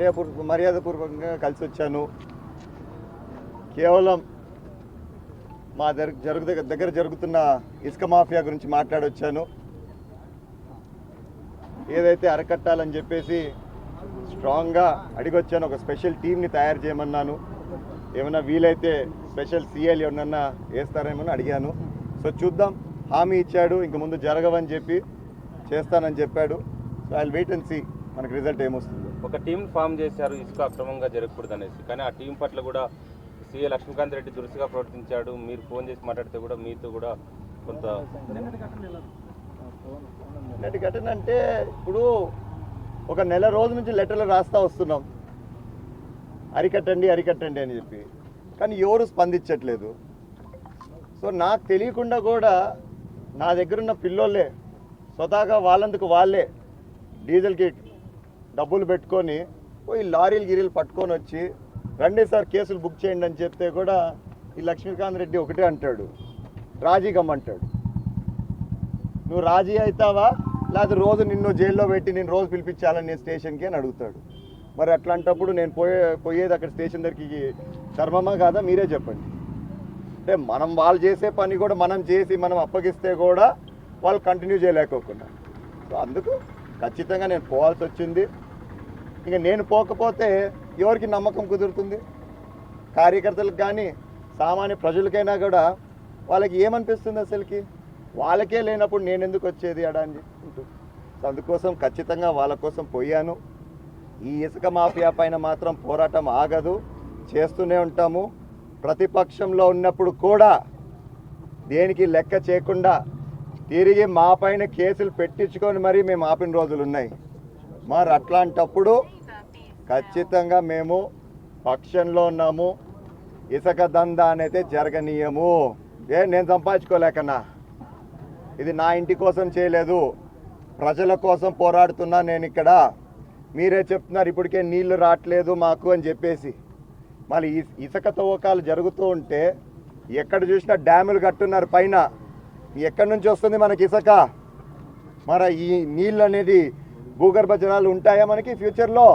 మర్యాదపూర్వక మర్యాదపూర్వకంగా కలిసి వచ్చాను. కేవలం మా దగ్గర జరుగు దగ్గర జరుగుతున్న ఇసుక మాఫియా గురించి మాట్లాడొచ్చాను. ఏదైతే అరకట్టాలని చెప్పేసి స్ట్రాంగ్గా అడిగొచ్చాను ఒక స్పెషల్ టీంని తయారు చేయమన్నాను. ఏమైనా వీలైతే స్పెషల్ సీఎల్ ఎవరన్నా వేస్తారేమో అని అడిగాను. సో చూద్దాం. హామీ ఇచ్చాడు ఇంక ముందు జరగవని చెప్పి చేస్తానని చెప్పాడు. So I wait and see. మనకి రిజల్ట్ ఏమొస్తుందో. ఒక టీం ఫామ్ చేశారు ఇసుక అక్రమంగా జరగకూడదు అనేసి. కానీ ఆ టీం పట్ల కూడా సీఏ లక్ష్మీకాంత్ రెడ్డి దురుసుగా ప్రవర్తించాడు. మీరు ఫోన్ చేసి మాట్లాడితే కూడా మీతో కూడా కొంత నిన్నటి ఘటన అంటే ఇప్పుడు ఒక నెల రోజు నుంచి లెటర్లు రాస్తా వస్తున్నాం. అరికట్టండి అరికట్టండి అని చెప్పి. కానీ ఎవరు స్పందించట్లేదు. సో నాకు తెలియకుండా కూడా నా దగ్గర ఉన్న పిల్లోళ్ళే స్వతహాగా వాళ్ళందుకు వాళ్ళే డీజిల్కి డబ్బులు పెట్టుకొని పోయి లారీలు గిరీలు పట్టుకొని వచ్చి రండి సార్ కేసులు బుక్ చేయండి అని చెప్తే కూడా ఈ లక్ష్మీకాంత్ రెడ్డి ఒకటే అంటాడు. రాజీ గమ్మంటాడు నువ్వు రాజీ అవుతావా? లేకపోతే రోజు నిన్ను జైల్లో పెట్టి నేను రోజు పిలిపించాలని నేను స్టేషన్కి అని అడుగుతాడు. మరి అట్లాంటప్పుడు నేను పోయే పోయేది అక్కడ స్టేషన్ దగ్గరికి ధర్మమా కాదా? మీరే చెప్పండి. అంటే మనం వాళ్ళు చేసే పని కూడా మనం చేసి మనం అప్పగిస్తే కూడా వాళ్ళు కంటిన్యూ చేయలేకోకుండా సో అందుకు ఖచ్చితంగా నేను పోవాల్సి వచ్చింది. ఇక నేను పోకపోతే ఎవరికి నమ్మకం కుదురుతుంది? కార్యకర్తలకు కానీ సామాన్య ప్రజలకైనా కూడా వాళ్ళకి ఏమనిపిస్తుంది అసలుకి? వాళ్ళకే లేనప్పుడు నేను ఎందుకు వచ్చేది అడా అని అందుకోసం ఖచ్చితంగా వాళ్ళ కోసం పోయాను. ఈ ఇసుక మాఫియా పైన మాత్రం పోరాటం ఆగదు. చేస్తూనే ఉంటాము. ప్రతిపక్షంలో ఉన్నప్పుడు కూడా దేనికి లెక్క చేయకుండా తిరిగి మా పైన కేసులు పెట్టించుకొని మరీ మేము ఆపిన రోజులు ఉన్నాయి. మరి అట్లాంటప్పుడు ఖచ్చితంగా మేము పక్షంలో ఉన్నాము. ఇసుక దందా అనేది జరగనీయము. ఏ నేను సంపాదించుకోలేకన్నా ఇది నా ఇంటి కోసం చేయలేదు. ప్రజల కోసం పోరాడుతున్నా నేను ఇక్కడ. మీరే చెప్తున్నారు ఇప్పటికే నీళ్ళు రావట్లేదు మాకు అని చెప్పేసి. మళ్ళీ ఇస్- ఇసుక తవ్వకాలు జరుగుతూ ఉంటే ఎక్కడ చూసినా డ్యాములు కట్టున్నారు పైన. ఎక్కడి నుంచి వస్తుంది మనకి ఇసుక? మరి ఈ నీళ్ళు అనేది భూగర్భ జలాలు ఉంటాయా మనకి? ఫ్యూచర్లో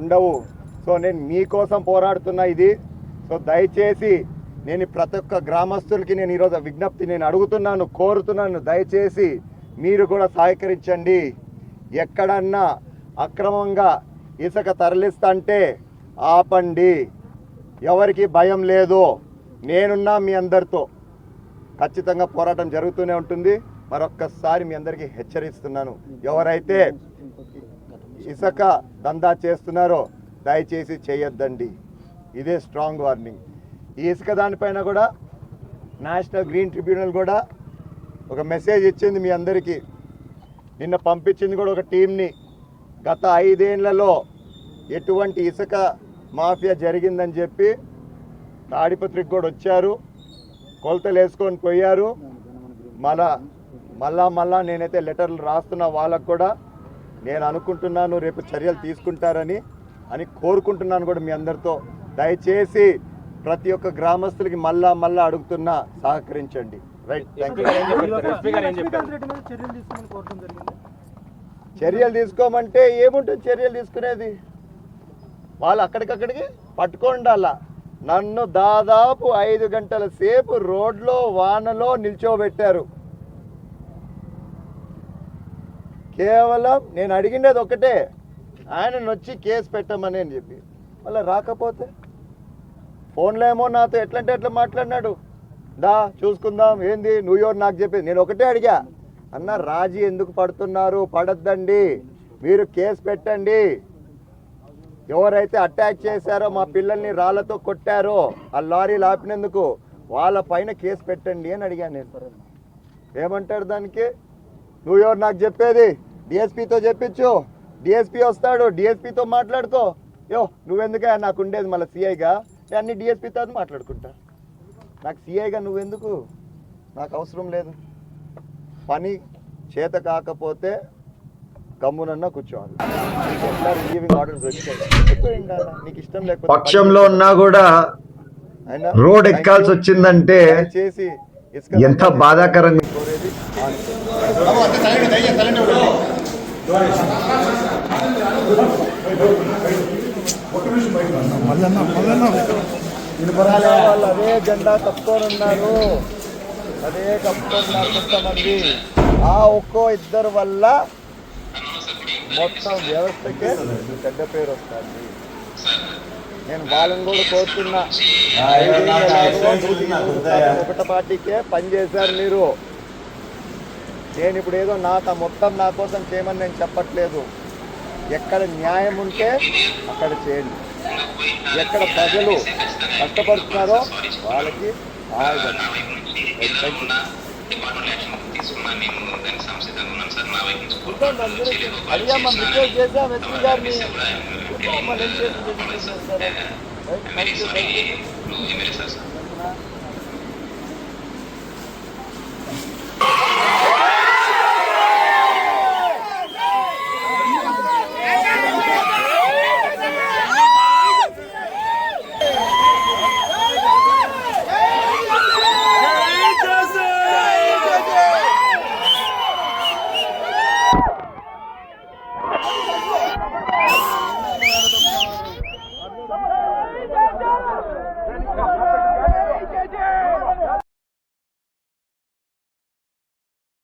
ఉండవు. సో నేను మీకోసం పోరాడుతున్నా ఇది. సో దయచేసి నేను ప్రతి ఒక్క గ్రామస్తులకి నేను ఈరోజు విజ్ఞప్తి నేను అడుగుతున్నాను కోరుతున్నాను. దయచేసి మీరు కూడా సహకరించండి. ఎక్కడన్నా అక్రమంగా ఇసుక తరలిస్తంటే ఆపండి. ఎవరికి భయం లేదు నేనున్నా మీ అందరితో. ఖచ్చితంగా పోరాటం జరుగుతూనే ఉంటుంది. మరొక్కసారి మీ అందరికీ హెచ్చరిస్తున్నాను. ఎవరైతే ఇసుక దందా చేస్తున్నారో దయచేసి చేయొద్దండి. ఇదే స్ట్రాంగ్ వార్నింగ్. ఈ ఇసుక దానిపైన కూడా నేషనల్ గ్రీన్ ట్రిబ్యునల్ కూడా ఒక మెసేజ్ ఇచ్చింది మీ అందరికీ. నిన్న పంపించింది కూడా ఒక టీంని గత ఐదేళ్ళలో ఎటువంటి ఇసుక మాఫియా జరిగిందని చెప్పి తాడిపత్రికి కూడా వచ్చారు. కొలతలు వేసుకొని పోయారు. మళ్ళా మళ్ళా మళ్ళా నేనైతే లెటర్లు రాస్తున్న వాళ్ళకు కూడా నేను అనుకుంటున్నాను రేపు చర్యలు తీసుకుంటారని అని కోరుకుంటున్నాను కూడా మీ అందరితో. దయచేసి ప్రతి ఒక్క గ్రామస్తులకి మళ్ళా మళ్ళా అడుగుతున్నా సహకరించండి. రైట్ థ్యాంక్ చర్యలు తీసుకోమంటే ఏముంటుంది చర్యలు తీసుకునేది? వాళ్ళు అక్కడికక్కడికి పట్టుకోండి అలా నన్ను దాదాపు ఐదు గంటల సేపు రోడ్లో వానలో నిల్చోబెట్టారు. కేవలం నేను అడిగినది ఒకటే ఆయన వచ్చి కేసు పెట్టమని అని చెప్పి. మళ్ళీ రాకపోతే? ఫోన్లో ఏమో నాతో ఎట్లంటే ఎట్లా మాట్లాడినాడు. దా చూసుకుందాం. ఏంది? నువ్వు ఎవరు నాకు చెప్పేది. నేను ఒకటే అడిగా. అన్న రాజీ ఎందుకు పడుతున్నారు? పడద్దండి. మీరు కేసు పెట్టండి. ఎవరైతే అటాక్ చేశారో మా పిల్లల్ని రాళ్ళతో కొట్టారో ఆ లారీలు ఆపినందుకు వాళ్ళ పైన కేసు పెట్టండి అని అడిగాను నేను. ఏమంటారు దానికి? నువ్వు ఎవరు నాకు చెప్పేది? డిఎస్పీతో చెప్పించు. డిఎస్పీ వస్తాడు. డిఎస్పీతో మాట్లాడుకో. యో నువ్వెందుకే? నాకు ఉండేది మళ్ళీ సిఐగా నేను అన్ని డిఎస్పీతో మాట్లాడుకుంటా. నాకు సిఐగా నువ్వెందుకు? నాకు అవసరం లేదు. పని చేత కాకపోతే గమ్మునన్నా కూర్చోవాలి. నీకు ఎట్లా రిలీవింగ్ ఆర్డర్స్ వచ్చాయి కూర్చోండి అలా. నీకు ఇష్టం లేకపోతే పక్షంలో ఉన్నా కూడా అయినా రోడ్ ఎక్కాల్సి వచ్చిందంటే ఇసుక ఎంత బాధాకరంగా వాళ్ళు అదే జెండా కప్పుకొని ఉన్నారు అదే కప్పుకొని ఉన్నారు కొంతమంది ఆ ఒక్కో ఇద్దరు వల్ల మొత్తం వ్యవస్థకే చెడ్డ పేరు వస్తుంది నేను వాళ్ళని కూడా కోరుతున్నా. ఒకట పార్టీకే పనిచేశారు మీరు. నేను ఇప్పుడు ఏదో నా మొత్తం నా కోసం చేయమని నేను చెప్పట్లేదు ఎక్కడ న్యాయం ఉంటే అక్కడ చేయండి ఎక్కడ ప్రజలు కష్టపడుతున్నారో వాళ్ళకి హాయిగా థ్యాంక్ యూ. మనం రిక్వెస్ట్ చేసాం ఎస్పీ గారిని Oh,